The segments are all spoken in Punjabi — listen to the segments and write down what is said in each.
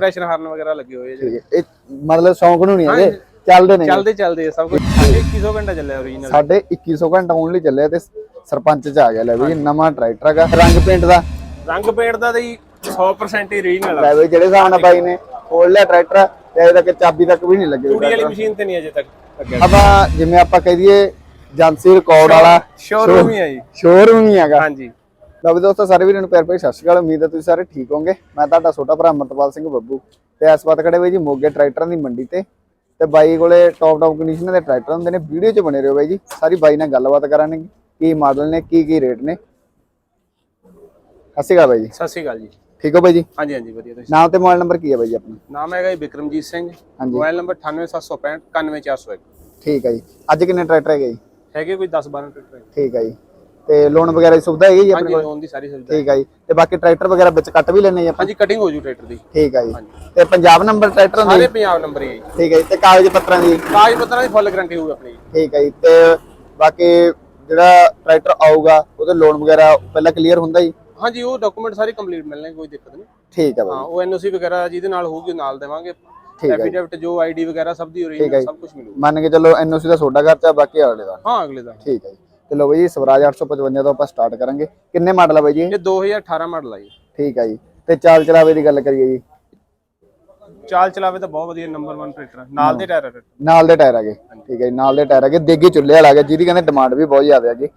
ਪ੍ਰੈਸ਼ਰ ਹਾਰਨ ਵਗੈਰਾ ਲੱਗੇ ਹੋਏ ਜੀ ਇਹ ਮਤਲਬ ਸ਼ੌਂਕ ਨੂੰ ਨਹੀਂ ਹੈਗੇ। ਚੱਲਦੇ ਨੇ। ਚੱਲਦੇ ਚੱਲਦੇ ਸਭ ਕੁਝ 2100 ਘੰਟਾ ਚੱਲਿਆ ਓਰੀਜਨਲ ਸਾਡੇ 2100 ਘੰਟਾ ਓਨਲੀ ਚੱਲਿਆ ਤੇ ਸਰਪੰਚ ਚ ਆ ਗਿਆ ਲੈ ਵੀ ਨਵਾਂ ਟਰੈਕਟਰ ਹੈਗਾ। ਰੰਗ ਪੇਂਟ ਦਾ। ਰੰਗ ਪੇਂਟ ਦਾ ਤੇ 100% ਹੀ ਓਰੀਜਨਲ ਆ। ਲੈ ਵੀ ਜਿਹੜੇ ਨਾਲ ਬਾਈ ਨੇ ਖੋਲ ਲਿਆ ਟਰੈਕਟਰ ਤੇ ਅਜੇ ਤੱਕ ਚਾਬੀ ਤੱਕ ਵੀ ਨਹੀਂ ਲੱਗੀ ਟੂੜੀ ਵਾਲੀ ਮਸ਼ੀਨ ਤੇ ਨਹੀਂ ਅਜੇ ਤੱਕ ਲੱਗਿਆ ਆਪਾਂ ਜਿਵੇਂ ਆਪਾਂ ਕਹਿ ਦਈਏ ਏਜੰਸੀ ਰਿਕਾਰਡ ਵਾਲਾ ਸ਼ੋਰੂਮ ਹੀ ਆ ਜੀ। ਸ਼ੋਰੂਮ ਹੀ ਹੈਗਾ। ਹਾਂਜੀ। ਲਓ ਵੀ ਦੋਸਤੋ ਸਾਰੇ ਵੀਰਾਂ ਨੂੰ ਪਿਆਰ ਭਰੀ ਸਤਿ ਸ਼੍ਰੀ ਅਕਾਲ। ਉਮੀਦ ਹੈ ਤੁਸੀਂ ਸਾਰੇ ਠੀਕ ਹੋਵੋਗੇ। ਮੈਂ ਤੁਹਾਡਾ ਛੋਟਾ ਭਰਾ ਅਮਰਤਪਾਲ ਸਿੰਘ ਬੱਬੂ ਤੇ ਇਸ ਵਕਤ ਖੜੇ ਹੋਏ ਜੀ ਮੋਗੇ ਟਰੈਕਟਰਾਂ ਦੀ ਮੰਡੀ ਤੇ। ਤੇ ਬਾਈ ਕੋਲੇ ਟੌਪ ਟੌਪ ਕੰਡੀਸ਼ਨ ਦੇ ਟਰੈਕਟਰ ਹੁੰਦੇ ਨੇ। ਵੀਡੀਓ 'ਚ ਬਣੇ ਰਹੋ ਬਾਈ ਜੀ। ਸਾਰੀ ਬਾਈ ਨਾਲ ਗੱਲਬਾਤ ਕਰਾਂਗੇ। ਕੀ ਮਾਡਲ ਨੇ ਕੀ ਕੀ ਰੇਟ ਨੇ। ਸਤਿ ਸ਼੍ਰੀ ਅਕਾਲ ਬਾਈ ਜੀ। ਸਤਿ ਸ਼੍ਰੀ ਅਕਾਲ ਜੀ। ਠੀਕ ਹੋ ਬਾਈ ਜੀ? ਹਾਂਜੀ ਹਾਂਜੀ ਵਧੀਆ ਤੁਸੀਂ। ਨਾਮ ਤੇ ਮੋਬਾਈਲ ਨੰਬਰ ਕੀ ਹੈ ਬਾਈ ਜੀ ਆਪਣਾ? ਨਾਮ ਹੈਗਾ ਜੀ ਬਿਕਰਮਜੀਤ ਸਿੰਘ। ਹਾਂਜੀ। ਮੋਬਾਈਲ ਨੰਬਰ 98765 91401 ਠੀਕ ਹੈ ਜੀ। ਅੱਜ ਕਿੰਨੇ ਟਰੈਕਟਰ ਹੈਗੇ ਜੀ? ਹੈਗੇ ਕੋਈ 10 12 ਟਰੈਕਟਰ। ਠੀਕ ਹੈ ਜੀ। ਤੇ ਲੋਨ ਵਗੈਰਾ ਦੀ ਸੁਵਿਧਾ ਹੈਗੀ ਜੀ ਆਪਣੇ ਹਾਂਜੀ ਕੋਲ? ਲੋਨ ਦੀ ਸਾਰੀ ਸੁਵਿਧਾ। ਠੀਕ ਹੈ ਜੀ। ਤੇ ਬਾਕੀ ਟਰੈਕਟਰ ਵਗੈਰਾ ਵਿੱਚ ਕੱਟ ਵੀ ਲੈਣੇ ਜੀ ਆਪਾਂ? ਹਾਂਜੀ ਕਟਿੰਗ ਹੋ ਜੂ ਟਰੈਕਟਰ ਦੀ। ਠੀਕ ਹੈ ਜੀ। ਤੇ ਪੰਜਾਬ ਨੰਬਰ ਟਰੈਕਟਰ ਹੁੰਦੇ ਸਾਰੇ ਪੰਜਾਬ ਨੰਬਰ ਹੀ ਹੈ ਜੀ। ਠੀਕ ਹੈ ਜੀ। ਤੇ ਕਾਗਜ਼ ਪੱਤਰਾਂ ਦੀ? ਕਾਗਜ਼ ਪੱਤਰਾਂ ਦੀ ਫੁੱਲ ਗਾਰੰਟੀ ਹੋਊਗੀ ਆਪਣੀ ਜੀ। ਠੀਕ ਹੈ ਜੀ। ਤੇ ਬਾਕੀ ਜਿਹੜਾ ਟਰੈਕਟਰ ਆਊਗਾ ਉਹਦੇ ਲੋਨ ਵਗੈਰਾ ਪਹਿਲਾਂ ਕਲੀਅਰ ਹੁੰਦਾ ਜੀ? ਹਾਂਜੀ ਉਹ ਡਾਕੂਮੈਂਟ ਸਾਰੇ ਕੰਪਲੀਟ ਮਿਲਣੇ ਕੋਈ ਦਿੱਕਤ ਨਹੀਂ। ਠੀਕ ਹੈ ਹਾਂ ਬਾਈ ਉਹ ਐਨਓਸੀ ਵਗੈਰਾ ਜਿਹਦੇ ਨਾਲ ਹੋਊਗੀ ਉਹ ਨਾਲ ਦੇਵਾਂਗੇ। ਠੀਕ ਹੈ ਐਫੀਡੇਵਿਟ ਜੋ ਆਈਡੀ ਵਗੈਰਾ ਸਭ ਦੀ ਓਰੀਜਨਲ ਸਭ ਕੁਝ ਮਿਲੂਗਾ। ਮੰਨ ਕੇ ਚੱਲੋ ਐਨਓਸੀ ਦਾ ਤੁਹਾਡਾ ਖਰਚਾ ਬਾਕੀ ਅਗਲੇ ਦਾ। ਹਾਂ ਅਗਲੇ ਦਾ। ਠੀਕ ਹੈ ਜੀ। ਤੇ ਲੋ ਬਾਈ ਜੀ ਸਵਰਾਜ 855 ਤੋਂ ਆਪਾਂ ਸਟਾਰਟ ਕਰਾਂਗੇ। ਕਿੰਨੇ ਮਾਡਲ ਆ ਬਾਈ ਜੀ? ਇਹ? ਇਹ 2018 ਮਾਡਲ ਆ ਜੀ। ਠੀਕ ਹੈ ਜੀ। ਤੇ ਚਾਲ ਚਲਾਵੇ ਦੀ ਗੱਲ ਕਰੀਏ ਜੀ। ਚਾਲ ਚਲਾਵੇ ਤਾਂ ਬਹੁਤ ਵਧੀਆ ਨੰਬਰ 1 ਟਰੈਕਟਰ ਨਾਲ ਦੇ ਟਾਇਰ ਟਰੈਕਟਰ ਨਾਲ ਦੇ ਟਾਇਰ ਹੈਗੇ ਠੀਕ ਹੈ ਜੀ ਨਾਲ ਦੇ ਟਾਇਰ ਹੈਗੇ ਦੇਗੀ ਚੁੱਲ੍ਹੇ ਵਾਲਾ ਹੈਗਾ ਜਿਹਦੀ ਕਹਿੰਦੇ ਡਿਮਾਂਡ ਵੀ ਬਹੁਤ ਜ਼ਿਆਦਾ ਹੈਗੀ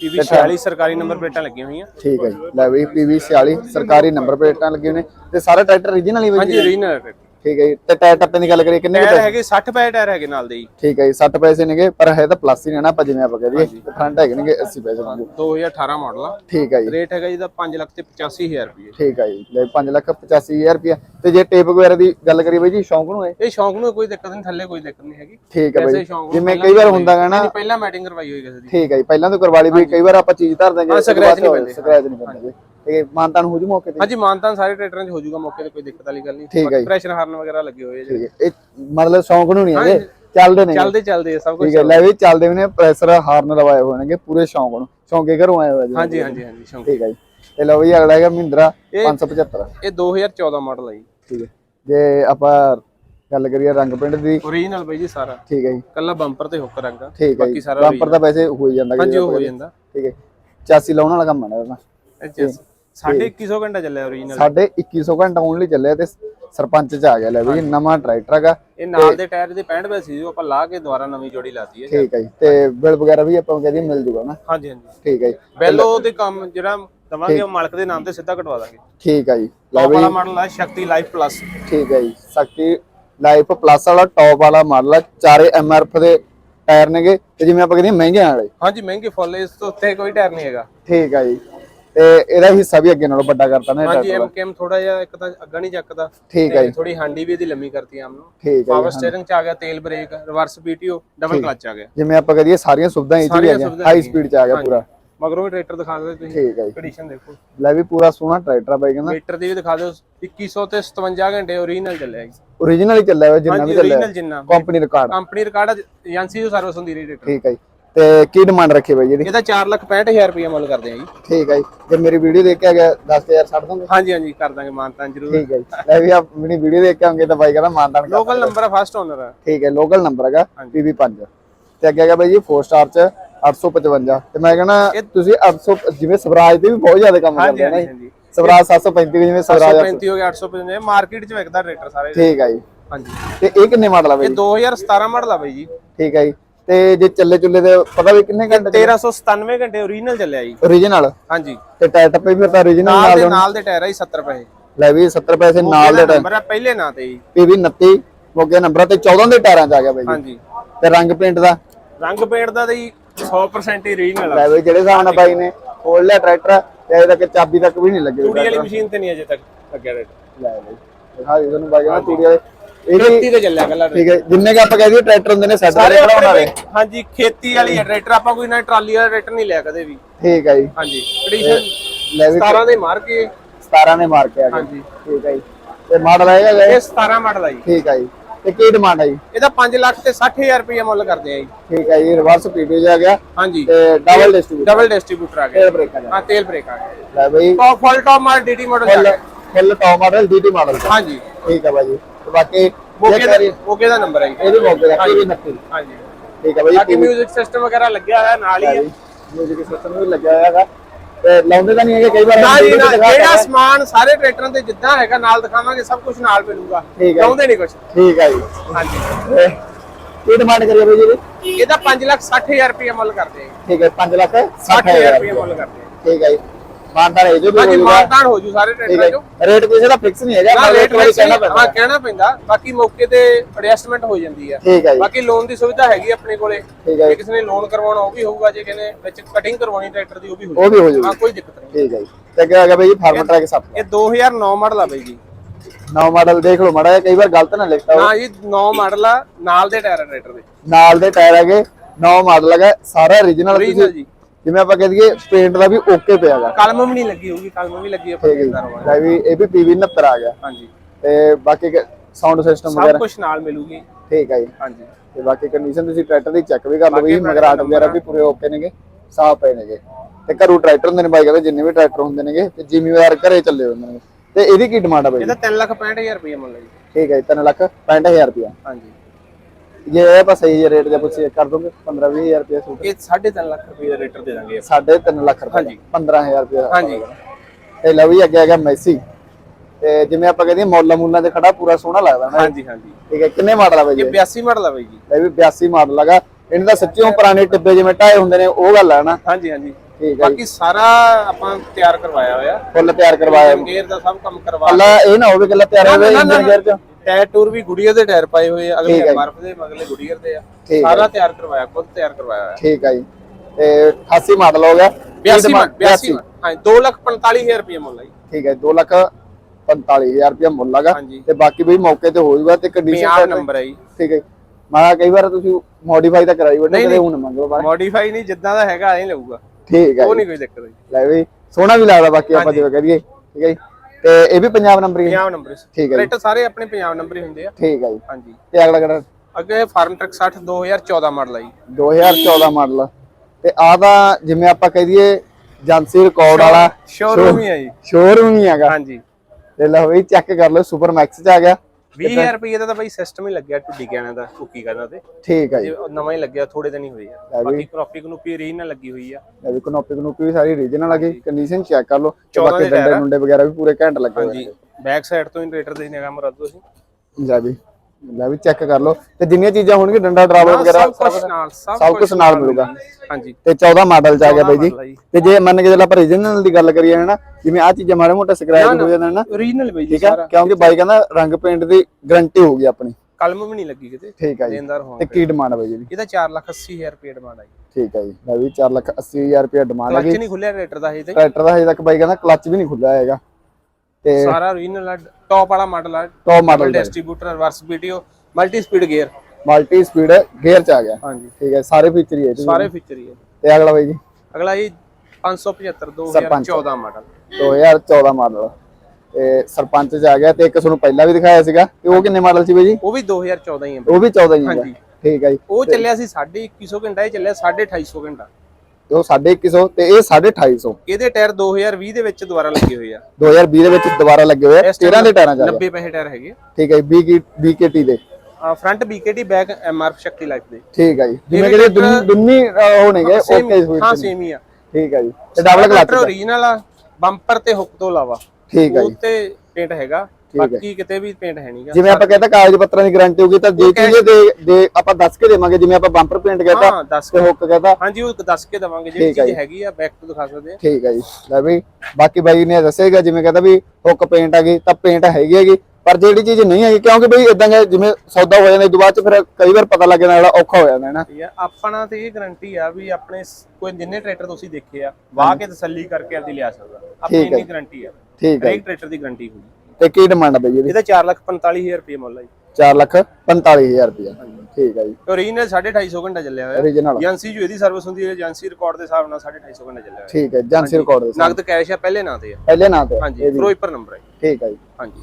ਪੀਵੀ 46 ਸਰਕਾਰੀ ਨੰਬਰ ਪਲੇਟਾਂ ਲੱਗੀਆਂ ਹੋਈਆਂ। ਠੀਕ ਹੈ ਜੀ। ਲੈ ਬਈ PV 46 ਸਰਕਾਰੀ ਨੰਬਰ ਪਲੇਟਾਂ ਲੱਗੀਆਂ ਨੇ। ਤੇ ਸਾਰੇ ਟਰੈਕਟਰ ਰੀਜਨਲ ਹੀ ਬਾਈ ਹਾਂਜੀ ਜੀ ਓਰੀਜਨਲ ਟਰੈਕਟਰ ਠੀਕ ਹੈ ਜੀ ਤੇ ਟਾਇਰ ਟੱਪੇ ਦੀ ਗੱਲ ਕਰੀਏ ਕਿੰਨੇ ਕੁ ਟਾਇਰ ਹੈਗੇ 60 ਪੈ ਟਾਇਰ ਹੈਗੇ ਨਾਲ ਦੇ ਜੀ। ਠੀਕ ਹੈ ਜੀ 60 ਪੈਸੇ ਨੇਗੇ ਪਰ ਹੈ ਤਾਂ ਪਲੱਸ ਹੀ ਨੇ ਨਾ ਆਪਾਂ ਜਿਵੇਂ ਆਪਾਂ ਕਹਦੇ ਫਰੰਟ ਹੈਗੇ ਨੇਗੇ 80 ਪੈਸੇ ਵਾਂਗੂ 2018 ਮਾਡਲ ਆ। ਠੀਕ ਹੈ ਜੀ। ਰੇਟ ਹੈਗਾ ਜੀ ਦਾ 5 ਲੱਖ ਤੇ 85000 ਰੁਪਏ। ਠੀਕ ਹੈ ਜੀ ਲੈ 5 ਲੱਖ 85000 ਰੁਪਇਆ ਤੇ ਜੇ ਟੇਪ ਵਗੈਰਾ ਦੀ ਗੱਲ ਕਰੀਏ ਬਾਈ ਜੀ ਸ਼ੌਂਕ ਨੂੰ ਹੈ ਇਹ ਸ਼ੌਂਕ ਨੂੰ ਕੋਈ ਦਿੱਕਤ ਨਹੀਂ ਥੱਲੇ ਕੋਈ ਦਿੱਕਤ ਨਹੀਂ ਹੈਗੀ। ਠੀਕ ਹੈ ਬਾਈ ਜਿਵੇਂ ਕਈ ਵਾਰ ਹੁੰਦਾ ਗਾ ਨਾ ਪਹਿਲਾਂ ਮੈਟਿੰਗ ਕਰਵਾਈ ਹੋਈ ਕਿਸੇ ਦੀ। ਠੀਕ ਹੈ ਜੀ ਪਹਿਲਾਂ ਤੋਂ ਕਰਵਾ ਲਈ ਵੀ ਕਈ ਵਾਰ ਆਪਾਂ ਚੀਜ਼ ਧਰ ਦਾਂਗੇ ਹਾਂ, scratch ਨਹੀਂ ਪੈਂਦੇ। ਸਕ੍ਰੈਚ ਨਹੀਂ ਪੈਂਦੇ। ਤੇ ਮਾਨਤਾਨ ਹੋ ਜੂ ਮੌਕੇ ਤੇ? ਹਾਂਜੀ ਮਾਨਤਾਨ ਸਾਰੇ ਟਰੈਕਟਰਾਂ 'ਚ ਹੋ ਜਾਊਗਾ ਮੌਕੇ ਤੇ ਕੋਈ ਦਿੱਕਤ ਵਾਲੀ ਗੱਲ ਨਹੀਂ। ਹੈ ਜੀ। ਪ੍ਰੈਸ਼ਰ ਹਾਰਨ ਵਗੈਰਾ ਲੱਗੇ ਹੋਏ ਆ ਜੀ। ਹੈ ਇਹ ਮਤਲਬ ਸ਼ੌਂਕ ਨੂੰ ਨਹੀਂ ਹੈਗੇ? ਚੱਲਦੇ ਨੇ। ਚੱਲਦੇ ਚੱਲਦੇ ਸਭ ਕੁਝ ਠੀਕ ਹੈ ਲੈ ਵੀ ਚੱਲਦੇ ਵੀ ਨੇ ਪ੍ਰੈਸ਼ਰ ਹਾਰਨ ਲਵਾਏ ਹੋਏ ਨੇਗੇ ਪੂਰੇ ਸ਼ੌਂਕ ਨੂੰ। ਸ਼ੌਂਕੇ ਘਰੋਂ ਆਏ ਹੋਏ ਜੀ। ਹਾਂਜੀ ਹਾਂਜੀ ਹਾਂਜੀ ਸ਼ੌਂਕ। ਠੀਕ ਹੈ ਜੀ। ਤੇ ਲਓ ਜੀ ਅਗਲਾ ਹੈਗਾ ਮਹਿੰਦਰਾ 575 ਇਹ 2014 ਮਾਡਲ ਆ ਜੀ। ਠੀਕ ਹੈ ਜੇ ਆਪਾਂ ਗੱਲ ਕਰੀਏ ਰੰਗ ਪਿੰਡ ਦੀ। ਓਰੀਜਨਲ ਬਾਈ ਜੀ ਸਾਰਾ। ਠੀਕ ਹੈ ਜੀ। ਕੱਲਾ ਬੰਪਰ ਤੇ ਹੁੱਕ ਰੰਗ ਆ। ਠੀਕ ਹੈ ਬਾਕੀ ਸਾਰਾ ਬੰਪਰ ਤਾਂ ਵੈਸੇ ਹੋ ਹੀ ਜਾਂਦਾ ਹਾਂਜੀ ਹੋ ਜਾਂਦਾ। ਠੀਕ ਹੈ 84 ਲਾਉਣ ਵਾਲਾ ਕੰਮ ਹੈ ਨਾ ਇਹ ਚ ਸਾਢੇ 2100 ਘੰਟਾ ਚੱਲਿਆ ਓਰੀਜਨਲ ਸਾਡੇ 2100 ਘੰਟਾ ਓਨਲੀ ਚੱਲਿਆ ਤੇ ਸਰਪੰਚ ਚ ਆ ਗਿਆ ਲੈ ਵੀ ਨਵਾਂ ਟਰੈਕਟਰ ਹੈਗਾ। ਇਹ ਨਾਲ ਦੇ ਟਾਇਰ ਦੇ 65 ਪੈਸੇ ਸੀ ਉਹ ਆਪਾਂ ਲਾ ਕੇ ਦੁਬਾਰਾ ਨਵੀਂ ਜੋੜੀ ਲਾਤੀ ਹੈ। ਠੀਕ ਹੈ ਜੀ ਤੇ ਬਿਲ ਵਗੈਰਾ ਵੀ ਆਪਾਂ ਕਹਦੇ ਮਿਲ ਜੂਗਾ ਨਾ। ਹਾਂਜੀ ਹਾਂਜੀ। ਠੀਕ ਹੈ ਜੀ। ਬੈਲੋ ਕੰਮ ਜਿਹੜਾ ਦਵਾਂਗੇ ਉਹ ਮਾਲਕ ਦੇ ਨਾਮ ਤੇ ਸਿੱਧਾ ਕਟਵਾ ਦਾਂਗੇ। ਠੀਕ ਹੈ ਜੀ। ਲੈ ਵਾਲਾ ਮਾਡਲ ਆ ਸ਼ਕਤੀ ਲਾਈਫ ਪਲੱਸ ਠੀਕ ਹੈ ਜੀ ਸ਼ਕਤੀ ਲਾਈਫ ਪਲੱਸ ਵਾਲਾ ਟੌਪ ਵਾਲਾ ਮਾਡਲ ਆ ਚਾਰੇ ਐਮਆਰਐਫ ਦੇ ਟਾਇਰ ਨੇਗੇ ਤੇ ਜਿਵੇਂ ਆਪਾਂ ਕਹਿੰਦੇ ਹਾਂ ਮਹਿੰਗੇ ਵਾਲੇ। ਹਾਂਜੀ ਮਹਿੰਗੇ ਫੁੱਲ ਇਸ ਤੋਂ ਉੱਤੇ ਕੋਈ ਟਾਇਰ ਨਹੀਂ ਹੈਗਾ। ਠੀਕ ਹੈ ਜੀ। ਤੇ ਇਹਦਾ ਹਿੱਸਾ ਵੀ ਅੱਗੇ ਨਾਲੋਂ ਵੱਡਾ ਕਰਤਾ ਨਾ ਹਾਂਜੀ ਟਰੈਕਟਰ ਐਮ ਕੇਮ ਥੋੜਾ ਜਿਹਾ ਇੱਕ ਤਾਂ ਅੱਗਾ ਨਹੀਂ ਚੱਕਦਾ ਠੀਕ ਹੈ ਜੀ। ਥੋੜੀ ਹਾਂਡੀ ਵੀ ਇਹਦੀ ਲੰਮੀ ਕਰਤੀ ਆਮ ਨੂੰ ਠੀਕ ਹੈ ਪਾਵਰ ਸਟੀਅਰਿੰਗ ਚ ਆ ਗਿਆ ਤੇਲ brake reverse PTO double clutch ਆ ਗਿਆ। ਜਿਵੇਂ ਆਪਾਂ ਕਹਦੇ ਸਾਰੀਆਂ ਸੁਵਿਧਾਂ ਇਹ ਚ ਵੀ ਆ ਸੁਵਿਧਾਆਂ ਹਾਈ ਸਪੀਡ ਚ ਆ ਗਿਆ ਪੂਰਾ। ਮਗਰੋਂ ਵੀ ਟਰੈਕਟਰ ਦਿਖਾ ਦਿਓ ਤੁਸੀਂ ਠੀਕ ਹੈ ਜੀ। ਕੰਡੀਸ਼ਨ ਦੇਖੋ। ਲੈ ਵੀ ਪੂਰਾ ਸੋਹਣਾ ਟਰੈਕਟਰ ਆ ਬਾਈ ਕਹਿੰਦਾ। ਮੀਟਰ ਦੀ ਵੀ ਦਿਖਾ ਦਿਓ 2100 ਤੇ 57 ਘੰਟੇ ਓਰੀਜਨਲ ਚੱਲਿਆ ਜੀ। Origignal ਹੀ ਚੱਲਿਆ ਹੋਇਆ ਜਿੰਨਾ ਵੀ ਚੱਲਿਆ। ਓਰੀਜਨਲ ਜਿੰਨਾ company record company record agency ਦੀ ਸਰਵਿਸ ਹੁੰਦੀ ਰਹੀ ਟਰੈਕਟਰ। ਠੀਕ ਹੈ ਜੀ। ਤੇ ਕੀ ਡਿਮਾਂਡ ਰੱਖੀ ਬਾਈ ਇਹਦੀ? ਇਹਦਾ 465000 ਰੁਪਏ ਮੁੱਲ ਕਰਦੇ ਆ ਜੀ। ਠੀਕ ਹੈ ਜੀ। ਜੇ ਮੇਰੀ ਵੀਡੀਓ ਦੇਖ ਕੇ ਆ ਗਿਆ 10000 ਛੱਡ ਦੋਗੇ? ਹਾਂਜੀ ਹਾਂਜੀ ਕਰ ਦਾਂਗੇ ਮਾਨਤਾਨ ਜ਼ਰੂਰ। ਠੀਕ ਹੈ ਜੀ। ਲੈ ਵੀ ਆਪ ਮੇਰੀ ਵੀਡੀਓ ਦੇਖ ਕੇ ਆਉਂਗੇ ਤਾਂ ਬਾਈ ਕਹਿੰਦਾ ਮਾਨਦਾਨ ਕਰ ਲੋਕਲ ਨੰਬਰ ਆ ਫਸਟ ਓਨਰ ਆ। ਠੀਕ ਹੈ ਲੋਕਲ ਨੰਬਰ ਹੈਗਾ PV5 ਤੇ ਅੱਗੇ ਹੈਗਾ ਬਾਈ ਜੀ 4 ਸਟਾਰ ਚ 855 ਤੇ ਮੈਂ ਕਹਿੰਦਾ ਤੁਸੀਂ 800 ਜਿਵੇਂ ਸਵਰਾਜ ਦੇ ਵੀ ਬਹੁਤ ਜ਼ਿਆਦਾ ਕੰਮ ਕਰਦੇ ਨੇ ਹਾਂਜੀ ਸਵਰਾਜ 735 ਜਿਵੇਂ ਸਵਰਾਜ 735 ਹੋ ਗਿਆ 855 ਮਾਰਕੀਟ 'ਚ ਵਿਕਦਾ ਟਰੈਕਟਰ ਸਾਰੇ ਠੀਕ ਹੈ ਜੀ। ਹਾਂਜੀ। ਤੇ ਇਹ ਕਿੰਨੇ ਮਾਡਲ ਆ ਬਾਈ ਇਹ 2017 ਮਾਡਲ ਆ ਬਾਈ ਜੀ। ਠੀਕ ਹੈ ਜੀ। ਤੇ ਜੇ ਚੱਲੇ ਚੁੱਲੇ ਦੇ ਪਤਾ ਵੀ ਕਿੰਨੇ ਘੰਟੇ 1397 ਘੰਟੇ ਓਰੀਜਨਲ ਚੱਲਿਆ ਜੀ। Origignal ਹਾਂਜੀ। ਤੇ ਟਾਇਰ ਟੱਪੇ ਵੀ ਤਾਂ origignal ਨਾਲ ਦੇ ਨਾਲ ਦੇ ਟਾਇਰ ਆ ਜੀ 70 ਪੈਸੇ। ਲੈ ਵੀ 70 ਪੈਸੇ ਨਾਲ ਦੇ ਨੰਬਰ ਆ ਪਹਿਲੇ ਨਾਂ ਤੇ ਜੀ। PV 29 ਮੋਗੇ ਨੰਬਰ ਤੇ 14 ਦੇ ਟਾਇਰਾਂ ਚ ਆ ਗਿਆ ਬਾਈ ਜੀ। ਹਾਂਜੀ। ਤੇ ਰੰਗ ਪੇਂਟ ਦਾ? ਰੰਗ ਪੇਂਟ ਦਾ ਤੇ ਜੀ 100% ਹੀ ਓਰੀਜਨਲ ਆ। ਲੈ ਵੀ ਜਿਹੜੇ ਹਿਸਾਬ ਨਾਲ ਬਾਈ ਨੇ ਖੋਲ ਲਿਆ ਟਰੈਕਟਰ ਤੇ ਅਜੇ ਤੱਕ ਚਾਬੀ ਤੱਕ ਵੀ ਨਹੀਂ ਲੱਗੀ। ਟੂੜੀ ਵਾਲੀ ਮਸ਼ੀਨ ਤੇ ਨਹੀਂ ਅਜੇ ਤੱਕ ਲੱਗਿਆ ਟਰੈਕਟਰ। ਲੈ ਬਈ ਦਿਖਾ ਦੇ ਤੁਹਾਨੂੰ ਬਾਈ ਕਹਿੰਦਾ ਤੂੜੀ ਵਾਲੇ ਖੇਤੀ ਤੇ ਚੱਲਿਆ ਕੱਲਾ ਠੀਕ ਹੈ ਜਿੰਨੇ ਕ ਆਪਾਂ ਕਹਿੰਦੇ ਟਰੈਕਟਰ ਹੁੰਦੇ ਨੇ ਸੈੱਟ ਸਾਰੇ ਵਾਲੇ ਖੜਾਉਣ ਵਾਲੇ। ਆਪਣੇ ਹਾਂਜੀ ਖੇਤੀ ਵਾਲੀ ਹੈ ਟਰੈਕਟਰ ਆਪਾਂ ਕੋਈ ਨਾ ਟਰਾਲੀ ਵਾਲਾ ਟਰੈਕਟਰ ਨਹੀਂ ਲਿਆ ਕਦੇ ਵੀ। ਠੀਕ ਹੈ ਜੀ। ਹਾਂਜੀ ਕੰਡੀਸ਼ਨ ਲੈ ਵੀ 17 ਦੇ ਮਾਰ ਕੇ। 17 ਨੇ ਮਾਰ ਕੇ ਆ ਗਏ। ਹਾਂਜੀ। ਠੀਕ ਹੈ ਜੀ। ਤੇ ਮਾਡਲ ਆਏਗਾ ਇਹ 17 ਮਾਡਲ ਆ ਜੀ। ਠੀਕ ਹੈ ਜੀ। ਤੇ ਕੀ ਡਿਮਾਂਡ ਹੈ ਜੀ? ਇਹਦਾ 5 ਲੱਖ ਤੇ 60000 ਰੁਪਏ ਮੁੱਲ ਕਰਦੇ ਆ ਜੀ। ਠੀਕ ਹੈ ਜੀ ਰਿਵਰਸ ਪੀਟੀ ਆ ਗਿਆ। ਹਾਂਜੀ। ਤੇ ਡਬਲ ਡਿਸਟ੍ਰੀਬਿਊਟਰ ਡਬਲ ਡਿਸਟ੍ਰੀਬਿਊਟਰ ਆ ਗਿਆ। ਤੇਲ ਬ੍ਰੇਕ ਆ ਗਿਆ। ਹਾਂ ਤੇਲ ਬ੍ਰੇਕ ਆ ਗਿਆ। ਲੈ ਬਈ। Top full top model DT model ਆ ਫੁੱਲ ਗਿਆ full top model DT model ਹਾਂਜੀ। ਠੀਕ ਹੈ ਬਾਈ ਬਾਕੀ ਜੇ ਦਾ ਮੋਗੇ ਦਾ ਨੰਬਰ ਹੈ ਜੀ। ਇਹ ਵੀ ਮੌਕੇ ਦਾ ਇਹ ਵੀ ਨੱਤੀ ਹਾਂਜੀ। ਠੀਕ ਹੈ ਬਾਈ ਬਾਕੀ 뮤직 ਸਿਸਟਮ ਵਗੈਰਾ ਲੱਗਿਆ ਹੋਇਆ ਨਾਲ ਹੀ ਹੈ ਮਿਊਜ਼ਿਕ ਸਿਸਟਮ ਵੀ ਲੱਗਿਆ ਹੋਇਆ ਹੈਗਾ। ਤੇ ਲਾਉਂਦੇ ਤਾਂ ਨਹੀਂ ਹੈਗੇ ਕਈ ਵਾਰ ਨਾ ਜੀ ਜਿਹੜਾ। ਸਮਾਨ ਸਾਰੇ ਟਰੈਕਟਰਾਂ ਤੇ ਜਿੱਦਾਂ ਹੈਗਾ ਨਾਲ ਦਿਖਾਵਾਂਗੇ ਸਭ ਕੁਝ ਨਾਲ ਮਿਲੂਗਾ। ਲਾਉਂਦੇ ਨਹੀਂ ਕੁਝ ਠੀਕ ਹੈ ਜੀ। ਹਾਂਜੀ। ਕੀ ਡਿਮਾਂਡ ਕਰੀਏ ਬਾਈ ਜੀ ਇਹਦੀ? ਇਹਦਾ 5 ਲੱਖ 60000 ਰੁਪਏ ਮੁੱਲ ਕਰਦੇ ਹਾਂ ਠੀਕ ਹੈ 5 ਲੱਖ 60000 ਰੁਪਏ ਮੁੱਲ ਕਰਦੇ ਠੀਕ ਹੈ ਜੀ। ਮਾਨਦਾਰ ਇਹ ਜੋ ਵੀ ਬਾਕੀ ਹੋਊਗਾ ਮਾਨਤਾਨ ਹੋ ਜੂ ਸਾਰੇ ਹੈ ਚੋਂ ਰੇਟ ਕਿਸੇ ਦਾ ਫਿਕਸ ਨਹੀਂ ਹੈਗਾ ਨਾ ਰੇਟ ਕਹਿਣਾ ਹਾਂ ਪੈਂਦਾ। ਕਹਿਣਾ ਪੈਂਦਾ। ਬਾਕੀ ਮੌਕੇ ਤੇ ਐਡਜਸਟਮੈਂਟ ਹੋ ਜਾਂਦੀ ਆ ਠੀਕ ਹੈ ਜੀ। ਬਾਕੀ ਲੋਨ ਦੀ ਸੁਵਿਧਾ ਹੈਗੀ ਆਪਣੇ ਕੋਲੇ। ਠੀਕ ਹੈ ਜੇ। ਜੀ ਕਿਸੇ ਨੇ ਲੋਨ ਕਰਵਾਉਣਾ ਉਹ ਵੀ ਹੋਊਗਾ ਜੇ ਕਿਸੇ ਵਿੱਚ ਕਟਿੰਗ ਕਰਵਾਉਣੀ ਟਰੈਕਟਰ ਦੀ ਉਹ ਵੀ ਹੋ ਵੀ ਹੋ ਹਾਂ ਕੋਈ ਦਿੱਕਤ ਨਹੀਂ। ਠੀਕ ਹੈ ਜੀ। ਤੇ ਅੱਗੇ ਆ ਗਿਆ ਬਾਈ ਜੀ ਫਾਰਮਰ ਟਰੈਕ 7 ਇਹ 2009 ਮਾਡਲ ਆ ਬਾਈ ਜੀ। ਨਵਾਂ ਮਾਡਲ ਦੇਖ ਲਓ ਮਾੜਾ ਕਈ ਵਾਰ ਗਲਤ ਨਾ ਲਿਖਤਾ ਨਾ ਜੀ 9 ਮਾਡਲ ਆ ਨਾਲ ਦੇ ਟਾਇਰ ਟਰੈਕਟਰ ਦੇ। ਨਾਲ ਦੇ ਟਾਇਰ ਹੈਗੇ ਨਵਾਂ ਮਾਡਲ ਹੈਗਾ ਸਾਰਾ origignal ਜੀ। ਜਿਵੇਂ ਆਪਾਂ ਕਹਿ ਦਈਏ ਪੇਂਟ ਦਾ ਵੀ ਓਕੇ ਪਿਆ ਹੈਗਾ ਕਲਮ ਵੀ ਨਹੀਂ ਲੱਗੀ ਹੋਊਗੀ ਕਲਮ ਵੀ ਲੱਗੀ ਆ ਠੀਕ ਹੈ ਜੀ। ਲੈ ਵੀ ਇਹ ਵੀ PV 69 ਆ ਗਿਆ। ਹਾਂਜੀ। ਤੇ ਬਾਕੀ ਸਾਊਂਡ ਸਿਸਟਮ ਸਭ ਵਗੈਰਾ। ਕੁਝ ਨਾਲ ਮਿਲੂਗੀ। ਠੀਕ ਹੈ ਜੀ। ਹਾਂਜੀ। ਤੇ ਬਾਕੀ ਕੰਡੀਸ਼ਨ ਤੁਸੀਂ ਟਰੈਕਟਰ ਦੀ ਚੈੱਕ ਵੀ ਕਰ ਲਓ ਵੀ ਬਾਕੀ ਮਗਰਾਟ ਵਗੈਰਾ ਵੀ ਪੂਰੇ ਓਕੇ ਨੇਗੇ ਸਾਫ਼ ਪਏ ਨੇਗੇ। ਤੇ ਘਰੂ ਟਰੈਕਟਰ ਹੁੰਦੇ ਨੇ ਬਾਈ ਕਹਿੰਦੇ ਜਿੰਨੇ ਵੀ ਟਰੈਕਟਰ ਹੁੰਦੇ ਨੇਗੇ ਤੇ ਜ਼ਿਮੀਵਾਰ ਘਰੇ ਚੱਲੇ ਹੁੰਦੇ ਨੇ ਤੇ ਇਹਦੀ ਕੀ ਡਿਮਾਂਡ ਆ ਬਾਈ ਇਹਦਾ 3 ਲੱਖ 65000 ਰੁਪਏ ਮੁੱਲ ਹੈ ਜੀ। ਠੀਕ ਹੈ ਜੀ 3 ਲੱਖ 65000 ਰੁਪਇਆ ਹਾਂਜੀ। ਜੇ ਇਹ ਆਪਾਂ ਸਹੀ ਰੇਟ ਦੇ ਪੁੱਛੇ ਕਰ ਦੋਗੇ 15 20000 ਰੁਪਇਆ ਸੂਟ। ਇਹ 3.5 ਲੱਖ ਰੁਪਏ ਦਾ ਰੇਟਰ ਦੇ ਦਾਂਗੇ ਸਾਢੇ 3 ਲੱਖ ਰੁਪਏ ਹਾਂਜੀ। 15000 ਰੁਪਇਆ ਹਾਂਜੀ। ਤੇ ਲਓ ਵੀ ਅੱਗੇ ਆ ਗਿਆ ਮੈਸੀ। ਤੇ ਜਿਵੇਂ ਆਪਾਂ ਕਹਿੰਦੇ ਮੌਲਾ ਮੂਲਾ ਤੇ ਖੜਾ ਪੂਰਾ ਸੋਹਣਾ ਲੱਗਦਾ ਨਾ ਹਾਂਜੀ ਹਾਂਜੀ। ਠੀਕ ਹੈ ਕਿੰਨੇ ਮਾਡਲ ਆ ਬਾਈ ਇਹ ਜੀ 82 ਮਾਡਲ ਆ ਬਾਈ ਜੀ। ਇਹ ਵੀ 82 ਮਾਡਲ ਹੈਗਾ। ਇਹਨਾਂ ਦਾ ਸੱਚਿਓ ਪੁਰਾਣੇ ਟਿੱਬੇ ਜਿਵੇਂ ਟਾਏ ਹੁੰਦੇ ਨੇ ਉਹ ਗੱਲ ਹੈ ਨਾ। ਹਾਂਜੀ ਹਾਂਜੀ। ਠੀਕ ਹੈ ਜੀ। ਬਾਕੀ ਸਾਰਾ ਆਪਾਂ ਤਿਆਰ ਕਰਵਾਇਆ ਹੋਇਆ। ਫੁੱਲ ਤਿਆਰ ਕਰਵਾਇਆ। ਗੇਅਰ ਦਾ ਸਭ ਕੰਮ ਕਰਵਾ ਅੱਲਾ ਇਹ ਨਾ ਹੋਵੇ ਕਿ ਤਿਆਰ ਹੋਵੇ ਇੰਜਨ ਗੇਅਰ ਚ। ਟਾਇਰ ਟੂਰ ਵੀ ਗੁੜੀਅਰ ਦੇ ਟਾਇਰ ਪਾਏ ਹੋਏ ਆ ਠੀਕ ਹੈ ਅਗਲੇ ਜੀ। ਬਰਫ ਦੇ ਮਗਲੇ ਗੁੜੀਅਰ ਦੇ ਆ। ਠੀਕ ਹੈ ਸਾਰਾ ਤਿਆਰ ਕਰਵਾਇਆ ਖੁਦ ਤਿਆਰ ਕਰਵਾਇਆ ਹੋਇਆ। ਠੀਕ ਹੈ ਜੀ। ਤੇ 88 ਮਾਡਲ ਹੋ ਗਿਆ। 82 82 ਹਾਂ 245000 ਰੁਪਏ ਮੁੱਲ ਹੈ ਜੀ। ਠੀਕ ਹੈ 2 ਲੱਖ 45000 ਰੁਪਇਆ ਮੁੱਲ ਹੈਗਾ। ਹਾਂਜੀ। ਤੇ ਬਾਕੀ ਵੀ ਮੌਕੇ ਤੇ ਹੋ ਜਾਊਗਾ ਤੇ ਕੰਡੀਸ਼ਨ ਨੰਬਰ ਹੈ ਜੀ। ਠੀਕ ਹੈ ਮੈਂ ਕਈ ਵਾਰ ਤੁਸੀਂ ਮੋਡੀਫਾਈ ਤਾਂ ਕਰਾਈ ਬੈਠੇ ਕਦੇ ਹੁਣ ਮੰਗੋ ਬਾਰੇ ਮੋਡੀਫਾਈ ਨਹੀਂ ਜਿੱਦਾਂ ਦਾ ਹੈਗਾ ਐਂ ਲਊਗਾ। ਠੀਕ ਹੈ ਉਹ ਜੀ। ਨਹੀਂ ਕੋਈ ਦਿੱਕਤ ਜੀ। ਲੈ ਵੀ ਸੋਹਣਾ ਵੀ ਲੱਗਦਾ ਬਾਕੀ ਆਪਾਂ ਜਿਵੇਂ ਕਰੀਏ। ਠੀਕ ਹੈ ਜੀ। ਤੇ ਇਹ ਵੀ ਪੰਜਾਬ ਨੰਬਰ ਹੀ ਹੈ? ਪੰਜਾਬ ਨੰਬਰ ਠੀਕ ਹੈ ਜੀ। ਰੇਟ ਸਾਰੇ ਆਪਣੇ ਪੰਜਾਬ ਨੰਬਰ ਹੀ ਹੁੰਦੇ ਆ। ਠੀਕ ਹੈ ਜੀ। ਹਾਂਜੀ। ਤੇ ਅਗਲਾ ਕਿਹੜਾ? ਅੱਗੇ ਫਾਰਮ ਟਰੱਕ 60 2014 ਮਾਡਲ ਹੈ ਜੀ। 2014 ਮਾਡਲ ਤੇ ਆ ਤਾਂ ਜਿਵੇਂ ਆਪਾਂ ਕਹਿ ਦਈਏ ਏਜੰਸੀ ਰਿਕਾਰਡ ਵਾਲਾ। ਸ਼ੋਰੂਮ ਹੀ ਹੈ ਜੀ। ਸ਼ੋਰੂਮ ਹੀ ਹੈਗਾ। ਹਾਂਜੀ। ਤੇ ਲਓ ਵੀ ਚੈੱਕ ਕਰ ਲਓ ਸੁਪਰ ਮੈਕਸ ਚ ਆ ਗਿਆ। 20000 ਰੁਪਏ ਦਾ ਤਾਂ ਬਾਈ ਸਿਸਟਮ ਹੀ ਲੱਗਿਆ ਟੁੱਡੀ ਕਹਿਣਾ ਦਾ ਕੁੱਕੀ ਕਰਨਾ ਤੇ। ਠੀਕ ਹੈ ਜੀ। ਜੇ ਨਵਾਂ ਹੀ ਲੱਗਿਆ ਥੋੜੇ ਦਿਨ ਹੀ ਹੋਏ ਆ। ਬਾਕੀ ਕ੍ਰੋਪੀ ਕਨੂਪੀ ਰੀਜਨਲ ਲੱਗੀ ਹੋਈ ਆ। ਇਹ ਵੀ ਕਨੋਪੀ ਕਨੋਪੀ ਵੀ ਸਾਰੀ ਰੀਜਨਲ ਆ ਗਈ। ਕੰਡੀਸ਼ਨ ਚੈੱਕ ਕਰ ਲਓ। ਤੇ 14 ਬਾਕੀ ਡੰਡੇ ਆ। ਮੁੰਡੇ ਵਗੈਰਾ ਵੀ ਪੂਰੇ ਘੈਂਟ ਲੱਗੇ ਹੋਏ ਹਾਂਜੀ। ਬੈਕ ਸਾਈਡ ਤੋਂ ਇਨਰੇਟਰ ਦੇ ਨਿਗਾਹ ਮਰਾ ਦੋ ਤੁਸੀਂ। ਲੈ ਵੀ। ਲੈ ਵੀ ਚੈੱਕ ਕਰ ਲਓ। ਤੇ ਜਿੰਨੀਆਂ ਚੀਜ਼ਾਂ ਹੋਣਗੀਆਂ ਡੰਡਾ ਡਰਾਵਰ ਵਗੈਰਾ ਸਭ ਕੁਝ ਨਾਲ ਸਭ ਕੁਝ ਨਾਲ ਮਿਲੂਗਾ। ਹਾਂਜੀ। ਤੇ 14 ਮਾਡਲ ਚ ਆ ਗਿਆ ਬਾਈ ਜੀ। ਆ ਜੀ। ਤੇ ਜੇ ਮੰਨ ਕੇ ਚੱਲ ਆਪਾਂ ਰੀਜਨਲ ਦੀ ਗੱਲ ਕਰੀਏ ਹਨਾ ਜਿਵੇਂ ਆ ਚੀਜ਼ਾਂ ਮਾੜੇ ਮੋਟਾ ਸਕ੍ਰੈਚ ਹੋ ਜਾਂਦੇ ਨੇ ਨਾ ਓਰੀਜਨਲ ਬਈ ਜੀ ਹੈ ਕਿਉਂਕਿ ਬਾਈ ਕਹਿੰਦਾ ਰੰਗ ਪੇਂਟ ਦੀ ਗਾਰੰਟੀ ਹੋਊਗੀ ਆਪਣੀ। ਕਲਮ ਵੀ ਨਹੀਂ ਲੱਗੀ ਕਿਤੇ। ਠੀਕ ਹੈ ਜੀ। ਤੇ ਕੀ ਡਿਮਾਂਡ ਹੈ ਬਾਈ ਜੀ? ਇਹਦਾ 4,80,000 ਰੁਪਏ ਡਿਮਾਂਡ ਆਈ ਠੀਕ ਹੈ ਜੀ। ਲੈ ਵੀ 4 ਲੱਖ 80000 ਰੁਪਏ ਡਿਮਾਂਡ ਕਲਚ ਹੈਗੀ ਨਹੀਂ ਖੁੱਲਿਆ ਰੇਟਰ ਦਾ ਹਜੇ ਤੇ ਟਰੈਕਟਰ ਦਾ ਹਜੇ ਤੱਕ ਬਾਈ ਕਹਿੰਦਾ ਕਲੱਚ ਵੀ ਨਹੀਂ ਖੁੱਲਿਆ ਹੈਗਾ। ਤੇ ਸਾਰਾ ਓਰੀਜਨਲ ਆ ਟੌਪ ਵਾਲਾ ਮਾਡਲ ਆ। Top model distributor reverse video multi speed gear multi speed gear ਚ ਆ ਗਿਆ। ਹਾਂਜੀ। ਠੀਕ ਹੈ ਸਾਰੇ ਫੀਚਰ ਹੀ ਹੈ ਸਾਰੇ ਫੀਚਰ ਹੀ ਹੈ ਤੇ ਅਗਲਾ ਬਾਈ ਜੀ? ਅਗਲਾ ਜੀ 575 ਸਰਪੰਚ। 2014 ਮਾਡਲ 2014 ਮਾਡਲ ਤੇ ਸਰਪੰਚ ਚ ਆ ਗਿਆ ਤੇ ਇੱਕ ਤੁਹਾਨੂੰ ਪਹਿਲਾਂ ਵੀ ਦਿਖਾਇਆ ਸੀਗਾ। ਤੇ ਉਹ ਕਿੰਨੇ ਮਾਡਲ ਸੀ ਬਾਈ ਜੀ? ਉਹ ਵੀ 2014 ਹੀ ਹੈ ਉਹ ਵੀ 14 ਹੀ ਹੈ ਹਾਂਜੀ। ਠੀਕ ਹੈ ਜੀ। ਉਹ ਚੱਲਿਆ ਸੀ 2150 ਘੰਟਾ ਇਹ ਚੱਲਿਆ 250 ਘੰਟਾ। ਤੇ ਉਹ 2150 ਤੇ ਇਹ 250 ਇਹਦੇ ਟਾਇਰ 2020 ਦੇ ਵਿੱਚ ਦੁਬਾਰਾ ਲੱਗੇ ਹੋਏ ਆ। 2020 ਦੇ ਵਿੱਚ ਦੁਬਾਰਾ ਲੱਗੇ ਹੋਏ ਆ। ਇਸ time 13 ਦੇ ਟਾਇਰਾਂ ਚ ਆ ਗਿਆ 90 ਪੈਸੇ ਟਾਇਰ ਹੈਗੇ ਠੀਕ ਹੈ ਜੀ BK BKT ਦੇ। Front BKT back MR Shakti life ਦੇ। ਠੀਕ ਹੈ ਜੀ ਜਿਵੇਂ ਕਿ ਦੁੰਨੀ ਹੋਣਗੇ ਓਕੇ ਸਵੀਟ ਹਾਂ ਸੇਮ ਹੀ ਆ। ਠੀਕ ਹੈ ਜੀ ਤੇ ਡਬਲ ਕਲਚ ਓਰੀਜਨਲ ਆ ਬੰਪਰ ਤੇ ਹੁੱਕ ਤੋਂ ਇਲਾਵਾ। ਠੀਕ ਹੈ ਜੀ। ਤੇ ਪੇਂਟ ਹੈਗਾ। ਬਾਕੀ ਕਿਤੇ ਵੀ ਪੇਂਟ ਹੈ ਨਹੀਂਗਾ ਜਿਵੇਂ ਆਪਾਂ ਕਹਿੰਦਾ ਕਾਗਜ਼ ਪੱਤਰਾਂ ਦੀ ਗਾਰੰਟੀ ਹੋਊਗੀ ਤਾਂ ਜੇ ਚੀਜ਼ ਦੇ ਦੇ ਆਪਾਂ ਦੱਸ ਕੇ ਦੇਵਾਂਗੇ ਜਿਵੇਂ ਆਪਾਂ ਬੰਪਰ ਪੇਂਟ ਕਹਿੰਦਾ ਹਾਂ ਦੱਸ ਤੇ ਹੁੱਕ ਕਹਿੰਦਾ ਹਾਂਜੀ ਉਹ ਦੱਸ ਕੇ ਦਵਾਂਗੇ ਜਿਹੜੀ ਚੀਜ਼ ਹੈਗੀ ਆ ਬੈਕ ਤੋਂ ਦਿਖਾ ਸਕਦੇ ਆ। ਠੀਕ ਹੈ ਜੀ। ਲੈ ਵੀ ਬਾਕੀ ਬਾਈ ਨੇ ਦੱਸੇਗਾ ਜਿਵੇਂ ਕਹਿੰਦਾ ਵੀ ਹੁੱਕ ਪੇਂਟ ਹੈਗੀ ਤਾਂ ਪੇਂਟ ਹੈਗੀ ਹੈਗੀ ਪਰ ਜਿਹੜੀ ਚੀਜ਼ ਨਹੀਂ ਹੈਗੀ ਕਿਉਂਕਿ ਬਈ ਇਦਾਂ ਜਿਵੇਂ ਸੌਦਾ ਹੋ ਜਾਂਦਾ ਇਹ ਤੋਂ ਬਾਅਦ ਚ ਫਿਰ ਕਈ ਵਾਰ ਪਤਾ ਲੱਗ ਜਾਂਦਾ ਜਿਹੜਾ ਔਖਾ ਹੋ ਜਾਂਦਾ ਹੈ ਨਾ। ਆ ਆਪਣਾ ਤੇ ਇਹ ਗਾਰੰਟੀ ਆ ਵੀ ਆਪਣੇ ਕੋਈ ਜਿੰਨੇ ਟਰੈਕਟਰ ਤੁਸੀਂ ਦੇਖੇ ਆ ਵਾਹ ਕੇ ਤਸੱਲੀ ਕਰਕੇ ਆਪਦੀ ਲਿਆ ਸਕਦਾ। ਆਪਣੀ। ਇੰਨੀ ਗਾਰੰਟੀ ਆ। ਠੀਕ ਹੈ ਹਰੇਕ ਟਰੈਕਟਰ ਦੀ ਗਾਰੰਟੀ ਹੋਈ ਤੇ ਕੀ ਡਿਮਾਂਡ ਹੈ ਬਈ ਇਹਦੀ? ਇਹਦਾ 445000 ਰੁਪਏ ਮੁੱਲ ਹੈ 4 ਲੱਖ 45000 ਰੁਪਇਆ ਠੀਕ ਹੈ ਜੀ। ਓਰੀਜਨਲ 250 ਘੰਟਾ ਚੱਲਿਆ ਹੋਇਆ। Origignal ਏਜੰਸੀ ਜੋ ਇਹਦੀ ਸਰਵਿਸ ਹੁੰਦੀ ਹੈ ਏਜੰਸੀ ਰਿਕਾਰਡ ਦੇ ਹਿਸਾਬ ਨਾਲ 250 ਘੰਟਾ ਚੱਲਿਆ ਹੋਇਆ। ਠੀਕ ਹੈ ਏਜੰਸੀ ਰਿਕਾਰਡ ਦੇ ਨਗਦ ਕੈਸ਼ ਆ ਪਹਿਲੇ ਨਾਂ ਤੇ ਆ। ਪਹਿਲੇ ਨਾਂ ਤੇ ਹਾਂਜੀ ਫਿਰੋਜ਼ਪੁਰ ਨੰਬਰ ਹੈ ਠੀਕ ਹੈ ਜੀ। ਹਾਂਜੀ।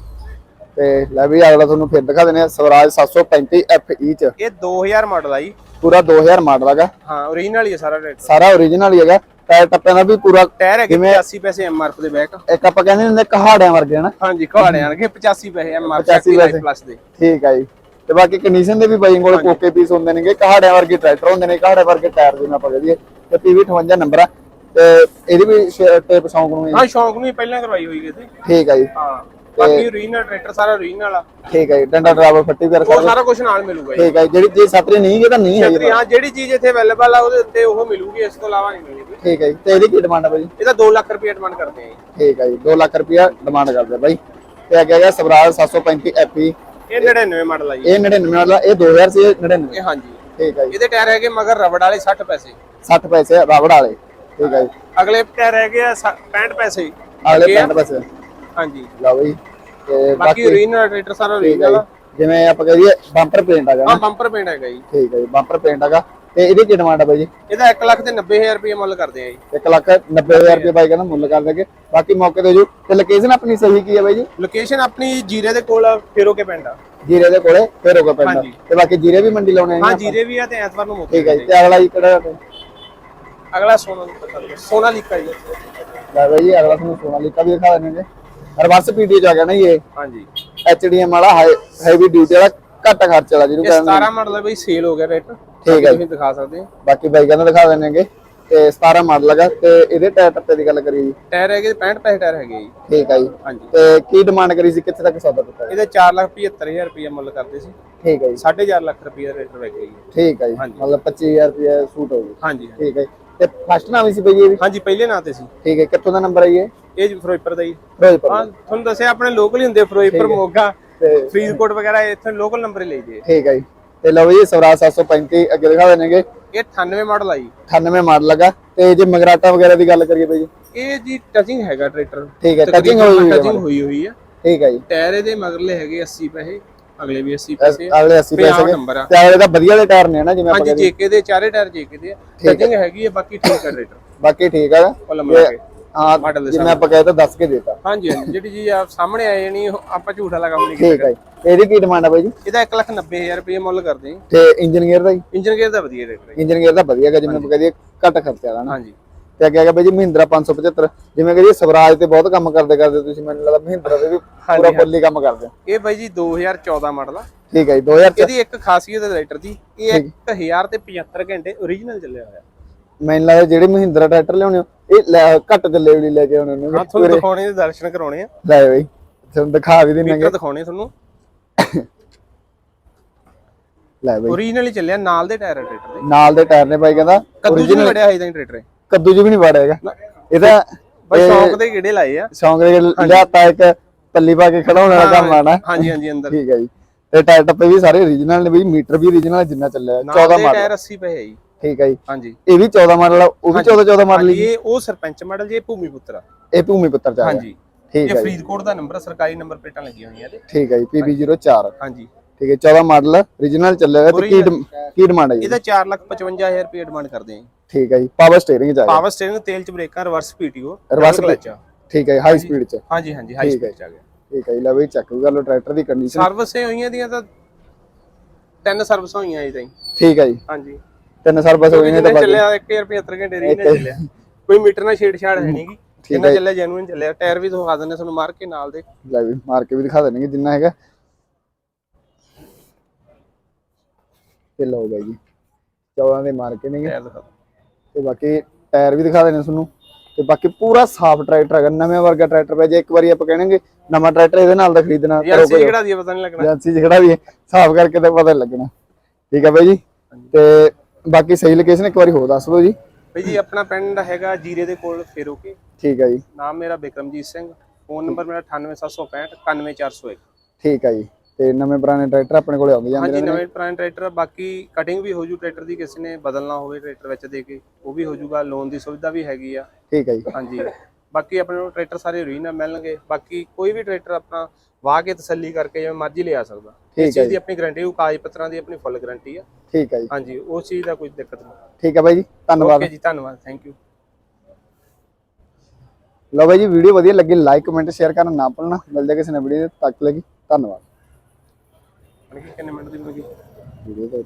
ਤੇ ਲੈ ਵੀ ਅਗਲਾ ਤੁਹਾਨੂੰ ਫਿਰ ਦਿਖਾ ਦਿੰਦੇ ਆ ਸਵਰਾਜ 735 FE ਚ। ਇਹ 2000 ਮਾਡਲ ਆ ਜੀ। ਪੂਰਾ 2000 ਮਾਡਲ ਹੈਗਾ। ਹਾਂ ਓਰੀਜਨਲ ਹੀ ਹੈ ਸਾਰਾ ਰੇਟ ਸਾਰਾ origignal ਹੀ ਹੈਗਾ। ਟਾਇਰ ਟੱਪਿਆਂ ਦਾ ਵੀ ਪੂਰਾ ਟਾਇਰ ਜਿਵੇਂ- 85 ਪੈਸੇ ਐਮਆਰਪੀ ਦੇ ਬੈਕ। ਇੱਕ ਆਪਾਂ ਕਹਿੰਦੇ ਹੁੰਦੇ ਕਹਾੜਿਆਂ ਵਰਗੇ ਹਨਾ? ਹਾਂਜੀ ਘੋੜੇ ਆਣਗੇ 85 ਪੈਸੇ ਐਮਆਰਪੀ 85 ਪੈਸੇ। ਪਲੱਸ ਦੇ। ਠੀਕ ਆ ਜੀ। ਤੇ ਬਾਕੀ ਕੰਡੀਸ਼ਨ ਦੇ ਵੀ ਬਾਈ ਕੋਲ ਕੋਕੇ ਪੀਸ ਹੁੰਦੇ ਨੇਗੇ ਕਹਾੜਿਆਂ ਵਰਗੇ ਟਰੈਕਟਰ ਹੁੰਦੇ ਨੇ ਕਹਾੜੇ ਵਰਗੇ ਟਾਇਰ ਜਿਵੇਂ ਆਪਾਂ ਕਹਦੇ ਤੇ ਪੀਵੀ 58 ਨੰਬਰ ਆ। ਤੇ ਇਹਦੀ ਵੀ ਟੇਪ ਸੌਂਕ ਨੂੰ ਹੀ- ਹਾਂ ਸ਼ੌਂਕ ਨੂੰ ਹੀ ਪਹਿਲਾਂ ਕਰਵਾਈ ਹੋਈ ਕਿਤੇ ਠੀਕ ਆ ਜੀ। ਹਾਂ। ਬਾਕੀ ਰੀਨਲ ਟਰੈਕਟਰ ਸਾਰਾ ਰੀਨਲ ਆ। ਠੀਕ ਆ ਜੀ ਡੰਡਾ ਡਰਾਈਵਰ ਫੱਟੀ ਵਗੈਰਾ ਉਹ ਸਾਰਾ ਸਾਰਾ ਕੁਝ ਨਾਲ ਮਿਲੂਗਾ ਜੀ। ਠੀਕ ਆ ਜੀ ਜਿਹੜੀ ਚੀਜ਼ ਸਤਰੀ ਨਹੀਂ ਹੈ ਤਾਂ ਨਹੀਂ ਹੈ ਛਤਰੀ ਹਾਂ ਜਿਹੜੀ ਚੀਜ਼ ਇੱਥੇ ਅਵੇਲੇਬਲ ਆ ਉਹਦੇ ਉੱਤੇ ਉਹ ਮਿਲੂਗੀ ਇਸ ਤੋਂ ਇਲਾਵਾ ਨਹੀਂ ਮਿਲੇਗੀ। ਠੀਕ ਆ ਜੀ ਤੇ ਇਹਦੀ ਕੀ ਡਿਮਾਂਡ ਆ ਬਾਈ? ਇਹਦਾ 2 ਲੱਖ ਰੁਪਏ ਡਿਮਾਂਡ ਕਰਦੇ ਆ ਜੀ। ਠੀਕ ਆ ਜੀ 2 ਲੱਖ ਰੁਪਇਆ ਡਿਮਾਂਡ ਕਰਦੇ ਆ ਬਾਈ। ਤੇ ਅੱਗੇ ਹੈਗਾ ਸਵਰਾਜ 735 ਐਪੀ ਇਹ 99 ਮਾਡਲ ਆ ਜੀ। ਇਹ 99 ਵਾਲਾ ਇਹ 2000 ਸੀ ਇਹ 99 ਇਹ ਹਾਂਜੀ। ਠੀਕ ਆ ਜੀ। ਇਹਦੇ ਟਾਇਰ ਹੈਗੇ ਮਗਰ ਰਬੜ ਵਾਲੇ 60 ਪੈਸੇ। 60 ਪੈਸੇ ਰਬੜ ਵਾਲੇ। ਠੀਕ ਆ ਜੀ। ਅਗਲੇ ਟਾਇਰ ਹੈਗੇ ਆ ਸ- 65 ਪੈਸੇ। ਅਗਲੇ ਲੱਗੇ ਆ। 65 ਪੈਸੇ ਹਾਂਜੀ। ਲਓ ਬਈ ਤੇ ਬਾਕੀ ਰੀਨਲ ਟਰੈਕਟਰ ਸਾਰਾ ਠੀਕ ਆ। ਰੀਨਲ ਜੀ। ਆ ਜਿਵੇਂ ਆਪਾਂ ਕਹੀਏ ਬੰਪਰ ਪੇਂਟ ਹੈਗਾ ਹਾਂ ਨਾ। ਬੰਪਰ ਪੇਂਟ ਹੈਗਾ ਜੀ। ਠੀਕ ਹੈ ਜੀ ਬੰਪਰ ਪੇਂਟ ਹੈਗਾ। ਤੇ ਇਹਦੀ ਕੀ ਡਿਮਾਂਡ ਹੈ ਬਾਈ ਜੀ? ਇਹਦਾ 1 ਲੱਖ ਤੇ 90000 ਰੁਪਏ ਮੁੱਲ ਕਰਦੇ ਆ ਜੀ। 1 ਲੱਖ 90000 ਰੁਪਏ ਬਾਈ ਕਹਿੰਦਾ ਮੁੱਲ ਕਰ ਦੇਗੇ। ਬਾਕੀ ਮੌਕੇ ਤੇ ਜੋ ਤੇ ਲੋਕੇਸ਼ਨ ਆਪਣੀ ਸਹੀ ਕੀ ਹੈ ਬਾਈ ਜੀ? ਲੋਕੇਸ਼ਨ ਆਪਣੀ ਜੀਰੇ ਦੇ ਕੋਲ ਆ, ਫੇਰੋ ਕੇ ਪਿੰਡ ਆ। ਜੀਰੇ ਦੇ ਕੋਲੇ ਫੇਰ ਹੋਗਾ ਪਿੰਡ ਹਾਂਜੀ। ਤੇ ਬਾਕੀ ਜੀਰੇ ਵੀ ਮੰਡੀ ਲਾਉਣੇ ਹਾਂ ਨੇ ਜੀਰੇ ਵੀ ਆ ਤੇ ਐਤਵਾਰ ਨੂੰ ਮੌਕੇ ਠੀਕ ਹੈ ਜੀ ਤੇ। ਅਗਲਾ ਜੀ ਕਿਹੜਾ ਅਗਲਾ ਸੋਨਾ ਸੋਨਾ ਲਿਖਾ ਜੀ। ਲੈ ਬਾਈ ਜੀ ਅਗਲਾ ਤੁਹਾਨੂੰ ਸੋਨਾਲੀਕਾ ਵੀ ਦਿਖਾ ਦਿੰਦੇ ਰਿਵਰਸ ਪੀਡੀ ਚ ਆ ਗਿਆ ਨਾ ਇਹ। ਹਾਂਜੀ। ਐਚਡੀਐਮ ਵਾਲਾ ਹੈਵੀ ਡਿਊਟੀ ਵਾਲਾ ਘੱਟ ਖਰਚ ਵਾਲਾ ਜਿਹਨੂੰ ਕਹਿੰਦੇ 17 ਮਾਡਲ ਹੈ ਬਈ ਸੇਲ ਹੋ ਗਿਆ ਰੇਟ ਠੀਕ ਹੈ ਤੁਸੀਂ ਦਿਖਾ ਸਕਦੇ ਹੋ। ਬਾਕੀ ਬਾਈ ਕਹਿੰਦਾ ਦਿਖਾ ਦਿੰਨੇਗੇ ਤੇ 17 ਮਾਡਲ ਹੈਗਾ ਤੇ ਇਹਦੇ ਟਾਇਰ ਟੱਪੇ ਦੀ ਗੱਲ ਕਰੀਏ ਜੀ। ਟਾਇਰ ਹੈਗੇ 65 ਪੈਸੇ ਟਾਇਰ ਹੈਗੇ ਜੀ। ਠੀਕ ਹੈ ਜੀ। ਹਾਂਜੀ। ਤੇ ਕੀ ਡਿਮਾਂਡ ਕਰੀ ਸੀ ਕਿੱਥੇ ਤੱਕ ਸੌਦਾ ਦਿੱਤਾ? ਇਹਦੇ 475000 ਰੁਪਏ ਮੁੱਲ ਕਰਦੇ ਸੀ। ਠੀਕ ਹੈ ਜੀ। 4.5 ਲੱਖ ਰੁਪਏ ਦਾ ਰੇਟ ਵੇਚੇ ਜੀ। ਠੀਕ ਹੈ ਜੀ। ਮਤਲਬ 25000 ਰੁਪਏ ਸੂਟ ਹੋ ਗਈ ਹਾਂਜੀ ਠੀਕ ਹੈ ਜੀ। ਤੇ ਫਸਟ ਨਾਮ ਸੀ ਬਈ ਇਹ ਵੀ? ਹਾਂਜੀ ਪਹਿਲੇ ਨਾਂ ਤੇ ਸੀ। ਠੀਕ ਹੈ ਕਿੱਥੋਂ ਦਾ ਨੰਬਰ ਹੈ ਜੀ ਇਹ? ਇਹ ਜੀ ਫਿਰੋਜ਼ਪੁਰ ਦਾ ਜੀ। ਫਿਰੋਜ਼ਪੁਰ ਹਾਂ ਤੁਹਾਨੂੰ ਦੱਸਿਆ ਆਪਣੇ ਲੋਕਲ ਹੀ ਹੁੰਦੇ ਫਿਰੋਜ਼ਪੁਰ ਮੋਗਾ ਤੇ ਫਰੀਦਕੋਟ ਵਗੈਰਾ ਇੱਥੇ ਲੋਕਲ ਨੰਬਰ ਹੀ ਲਈਦੇ ਠੀਕ ਹੈ ਜੀ। ਤੇ ਲਓ ਜੀ ਸਵਰਾਜ 735 ਅੱਗੇ ਦਿਖਾ ਦੇਣਗੇ ਇਹ 98 ਮਾਡਲ ਆ ਜੀ। 98 ਮਾਡਲ ਲਗਾ। ਤੇ ਜੇ ਮਗਰਾਟਾ ਵਗੈਰਾ ਦੀ ਗੱਲ ਕਰੀਏ ਬਈ? ਜੀ ਇਹ ਜੀ ਟਚਿੰਗ ਹੈਗਾ ਟਰੈਕਟਰ ਠੀਕ ਹੈ ਟਚਿੰਗ ਹੋਈ ਹੋਈ ਹੈ ਠੀਕ ਹੈ ਜੀ। ਟਾਇਰ ਇਹਦੇ ਮਗਰਲੇ ਹੈਗੇ 80 ਪੈਸੇ। ਅਗਲੇ ਵੀ 80 ਪੈਸੇ ਆ। ਅਗਲੇ 80 ਪੈਸੇ 50 ਦੇ ਨੰਬਰ ਆ ਤੇ ਅਗਲੇ ਦਾ ਵਧੀਆ ਦੇ ਟਾਇਰ ਨੇ ਨਾ ਜਿਵੇਂ ਆਪਾਂ ਹਾਂਜੀ ਜੇਕੇ ਦੇ ਚਾਰੇ ਟਾਇਰ ਜੇਕੇ ਦੇ ਆ। ਟਚਿੰਗ ਹੈਗੀ ਹੈ ਬਾਕੀ ਠੀਕ ਹੈ ਟਰੈਕਟਰ ਬਾਕੀ ਠੀਕ ਹਾਂ। ਦੇ ਜਿਵੇਂ ਆਪਾਂ ਕਹਿੰਦੇ ਦੱਸ ਕੇ ਦੇਤਾ। ਹਾਂਜੀ ਹਾਂਜੀ ਜਿਹੜੀ ਚੀਜ਼ ਆ ਸਾਹਮਣੇ ਆਏ ਨਹੀਂ ਆਪਾਂ ਝੂਠ ਵਾਲਾ ਕੰਮ ਨਹੀਂ ਠੀਕ ਹੈ ਜੀ। ਇਹਦੀ ਕੀ ਡਿਮਾਂਡ ਹੈ ਬਾਈ ਜੀ? ਇਹਦਾ 1,90,000 ਰੁਪਏ ਮੁੱਲ ਕਰਦੇ ਤੇ ਇੰਜਨ ਗੇਅਰ ਦਾ ਜੀ? ਇੰਜਨ ਗੇਅਰ ਦਾ ਵਧੀਆ ਰੇਟ ਹੈ। ਇੰਜਨ ਗੇਅਰ ਦਾ ਵਧੀਆ ਹੈਗਾ ਜਿਵੇਂ ਆਪਾਂ ਕਹਦੇ ਘੱਟ ਖਰਚੇ ਨਾ। ਹਾਂਜੀ। ਤੇ ਅੱਗੇ ਹੈਗਾ ਬਾਈ ਜੀ ਮਹਿੰਦਰਾ 575 ਜਿਵੇਂ ਕਹਦੇ ਸਵਰਾਜ ਤੇ ਬਹੁਤ ਕੰਮ ਕਰਦੇ ਕਰਦੇ ਤੁਸੀਂ ਮੈਨੂੰ ਲੱਗਦਾ ਮਹਿੰਦਰਾ ਦੇ ਵੀ ਪੂਰਾ ਫੁੱਲ ਕੰਮ ਕਰਦੇ ਹੋ ਇਹ ਬਾਈ ਜੀ 2014 ਮਾਡਲ ਆ। ਠੀਕ ਹੈ ਜੀ 2000 ਚ ਇਹਦੀ ਇੱਕ ਖਾਸੀਅਤ ਹੈ ਰਾਈਟਰ ਦੀ ਇਹ 1000 ਤੇ 75 ਘੰਟੇ ਓਰੀਜਨਲ ਚੱਲਿਆ ਹੋਇਆ। ਮੈਨੂੰ ਲੱਗਦਾ ਜਿਹੜੇ ਮਹਿੰਦਰਾ ਟਰੈਕਟਰ ਲਿਆਉਣੇ ਇਹ ਘੱਟ ਚੱਲੇ ਵੀ ਲੈ ਕੇ ਆਉਣੇ ਨੇ ਹਾਂ ਤੁਹਾਨੂੰ ਦਿਖਾਉਣੇ ਦੇ ਦਰਸ਼ਨ ਕਰਾਉਣੇ ਆ। ਲੈ ਬਈ ਤੁਹਾਨੂੰ ਦਿਖਾ ਵੀ ਮੀਟਰ ਦਿਖਾਉਣੇ ਤੁਹਾਨੂੰ। ਲੈ ਬਈ। ਓਰੀਜਨਲ ਹੀ ਚੱਲਿਆ ਨਾਲ ਦੇ ਟਾਇਰ ਟਰੈਕਟਰ ਦੇ। ਨਾਲ ਦੇ ਟਾਇਰ ਨੇ ਬਾਈ ਕਹਿੰਦਾ ਕੱਦੂ ਜੀ ਵੜਿਆ ਹੋਇਆ ਤਾਂ ਟਰੈਕਟਰ ਕੱਦੂ ਚ ਵੀ ਨਹੀਂ ਵੜਿਆ ਹੈਗਾ। ਇਹ ਤਾਂ ਬਈ ਸ਼ੌਂਕ ਦੇ ਕਿਹੜੇ ਲਾਏ ਆ। ਸ਼ੌਂਕ ਦੇ ਲਿਆਤਾ ਇੱਕ ਪੱਲੀ ਪਾ ਕੇ ਖੜਾਉਣ ਵਾਲਾ ਕੰਮ ਆਣਾ। ਹਾਂਜੀ ਹਾਂਜੀ ਅੰਦਰ। ਠੀਕ ਹੈ ਜੀ। ਤੇ ਟਾਇਰ ਟੱਪੇ ਵੀ ਸਾਰੇ ਓਰੀਜਨਲ ਨੇ ਬਈ ਮੀਟਰ ਵੀ ਓਰੀਜਨਲ ਜਿੰਨਾ ਚੱਲਿਆ ਨਾਲ 14 ਦੇ ਮਾਡਲ। ਟਾਇਰ 80 ਪਏ ਜੀ। ਠੀਕ ਹੈ ਜੀ। ਹਾਂਜੀ। ਇਹ ਵੀ 14 ਮਾਡਲ ਉਹ ਵੀ 14 14 ਮਾਡਲ ਹੀ ਇਹ ਉਹ ਸਰਪੰਚ ਮਾਡਲ ਜੀ ਇਹ ਭੂਮੀ ਪੁੱਤਰ ਇਹ ਭੂਮੀ ਪੁੱਤਰ ਚ ਹਾਂਜੀ। ਠੀਕ ਇਹ ਹੈ ਜੀ। ਫਰੀਦਕੋਟ ਦਾ ਨੰਬਰ ਸਰਕਾਰੀ ਨੰਬਰ ਪਲੇਟਾਂ ਲੱਗੀਆਂ ਹੋਈਆਂ ਇਹਦੇ। ਠੀਕ ਹੈ ਜੀ PB04 ਹਾਂਜੀ। ਠੀਕ ਹੈ 14 ਮਾਡਲ ਚੱਲਿਆ ਹੋਇਆ ਤੇ ਕੀ ਡਿਮ- ਕੀ ਡਿਮਾਂਡ ਹੈ ਜੀ? ਇਹਦਾ 455000 ਰੁਪਏ ਡਿਮਾਂਡ ਕਰਦੇ ਆਂ ਠੀਕ ਹੈ ਜੀ ਪਾਵਰ ਸਟੀਅਰਿੰਗ ਗਿਆ ਪਾਵਰ ਸਟੀਅਰਿੰਗ ਤੇਲ ਚ ਬ੍ਰੇਕਾਂ ਰਿਵਰਸ ਪੀਟੀਓ Reverse ਠੀਕ ਹੈ ਹਾਈ ਸਪੀਡ ਚ। ਹਾਂਜੀ ਹਾਂਜੀ ਹਾਈ ਠੀਕ ਹੈ। ਸਪੀਡ ਚ ਆ ਗਿਆ। ਠੀਕ ਹੈ ਜੀ ਲੈ ਬਈ ਚੈੱਕ ਕਰ ਲਓ ਟਰੈਕਟਰ ਦੀ ਕੰਡੀਸ਼ਨ ਸਰਵਿਸਾਂ ਹੋਈਆਂ ਦੀਆਂ ਤਾਂ ਤਿੰਨ ਸਰਵਿਸਾਂ ਹੋਈਆਂ ਅਜੇ ਤਾਈਂ ਠੀਕ ਹੈ ਜੀ। ਹਾਂਜੀ। ਤਿੰਨ ਸਾਲ ਬਸ ਨੇ ਤਾਂ ਬਾਕੀ ਚੱਲਿਆ 1075 ਘੰਟੇ ਰੀ ਨੇ ਚੱਲਿਆ। ਕੋਈ ਮੀਟਰ ਨਾਲ ਛੇੜਛਾੜ ਹੈ ਨਹੀਂਗੀ ਜਿੰਨਾ ਚੱਲਿਆ ਜੈਨੂਇਨ ਚੱਲਿਆ। ਟਾਇਰ ਵੀ ਦਿਖਾ ਦਿੰਦੇ ਤੁਹਾਨੂੰ ਮਾਰ ਕੇ ਨਾਲ ਦੇ। ਲੈ ਵੀ ਮਾਰ ਕੇ ਵੀ ਦਿਖਾ ਦੇਣਗੇ ਜਿੰਨਾ ਹੈਗਾ। ਤੇ ਲਓ ਬਾਈ ਜੀ। 14 ਦੇ ਮਾਰ ਕੇ ਨੇਗੇ ਟਾਇਰ ਦਿਖਾ। ਤੇ ਬਾਕੀ ਟਾਇਰ ਵੀ ਦਿਖਾ ਦੇਣੇ ਤੁਹਾਨੂੰ। ਤੇ ਬਾਕੀ ਪੂਰਾ ਸਾਫ਼ ਟਰੈਕਟਰ ਹੈਗਾ। ਨਵੇਂ ਵਰਗਾ ਟਰੈਕਟਰ ਪਿਆ। ਜੇ ਇੱਕ ਵਾਰੀ ਆਪਾਂ ਕਹਿਣਗੇ ਨਵਾਂ ਟਰੈਕਟਰ ਇਹਦੇ ਨਾਲ ਦਾ ਖਰੀਦਣਾ ਯਾਰ ਸੀ ਕਿਹੜਾ ਦੀ ਪਤਾ ਨਹੀਂ ਲੱਗਣਾ। ਏਜੰਸੀ ਖੜਾ ਵੀ ਸਾਫ਼ ਕਰਕੇ ਤਾਂ ਪਤਾ ਲੱਗਣਾ। ਠੀਕ ਹੈ ਬਾਈ ਜੀ। ਤੇ ਬਾਕੀ ਸਹੀ ਲੋਕੇਸ਼ਨ ਇੱਕ ਵਾਰੀ ਹੋਰ ਦੱਸ ਦਿਓ ਜੀ। ਬਈ ਜੀ ਆਪਣਾ ਪਿੰਡ ਹੈਗਾ ਜੀਰੇ ਦੇ ਕੋਲ ਫੇਰੋਕੇ। ਠੀਕ ਹੈ ਜੀ। ਨਾਮ ਮੇਰਾ ਬਿਕਰਮਜੀਤ ਸਿੰਘ। ਫੋਨ ਨੰਬਰ ਮੇਰਾ 98765 91401 ਠੀਕ ਹੈ ਜੀ। ਤੇ ਨਵੇਂ ਪੁਰਾਣੇ ਟਰੈਕਟਰ ਆਪਣੇ ਕੋਲੇ ਆਉਂਦੇ ਜਾਂਦੇ ਹਾਂਜੀ ਨੇ। ਨਵੇਂ ਪੁਰਾਣੇ ਟਰੈਕਟਰ ਬਾਕੀ ਕਟਿੰਗ ਵੀ ਹੋ ਜੂ ਟਰੈਕਟਰ ਦੀ ਕਿਸੇ ਨੇ ਬਦਲਣਾ ਹੋਵੇ ਟਰੈਕਟਰ ਵਿੱਚ ਦੇ ਕੇ ਉਹ ਵੀ ਹੋ ਜੂਗਾ ਲੋਨ ਦੀ ਸੁਵਿਧਾ ਵੀ ਹੈਗੀ ਆ। ਠੀਕ ਹੈ ਜੀ। ਹਾਂਜੀ ਬਾਕੀ ਆਪਣੇ ਕੋਲ ਟਰੈਕਟਰ ਸਾਰੇ ਰੀਨਾ ਮਿਲਣਗੇ। ਬਾਕੀ ਕੋਈ ਵੀ ਟਰੈਕਟਰ ਆਪਣਾ ਵਾਹ ਕੇ ਤਸੱਲੀ ਕਰਕੇ ਜਿਵੇਂ ਮਰਜ਼ੀ ਲਿਆ ਸਕਦਾ। ਠੀਕ ਚੀਜ਼ ਦੀ ਆਪਣੀ ਗਾਰੰਟੀ ਉਹ ਕਾਗਜ਼ ਪੱਤਰਾਂ ਦੀ ਆਪਣੀ ਫੁੱਲ ਗਾਰੰਟੀ ਆ। ਠੀਕ ਹੈ ਜੀ। ਹਾਂਜੀ ਉਸ ਚੀਜ਼ ਦਾ ਕੋਈ ਦਿੱਕਤ ਨਹੀਂ। ਠੀਕ ਹੈ ਬਾਈ ਜੀ ਧੰਨਵਾਦ। ਓਕੇ ਜੀ ਧੰਨਵਾਦ ਥੈਂਕ ਯੂ ਲਓ ਬਾਈ ਜੀ ਵੀਡੀਓ ਵਧੀਆ ਲੱਗੀ ਲਾਈਕ ਕਮੈਂਟ ਸ਼ੇਅਰ ਕਰਨਾ ਨਾ ਭੁੱਲਣਾ। ਮਿਲਦੇ ਹਾਂ ਕਿਸੇ ਨਵੀਂ ਵੀਡੀਓ ਤੱਕ ਲਈ ਧੰਨਵਾਦ। ਕਿੰਨੇ ਮਿੰਟ ਦੀ ਮਿਲ ਗਈ ਵੀਡੀਓ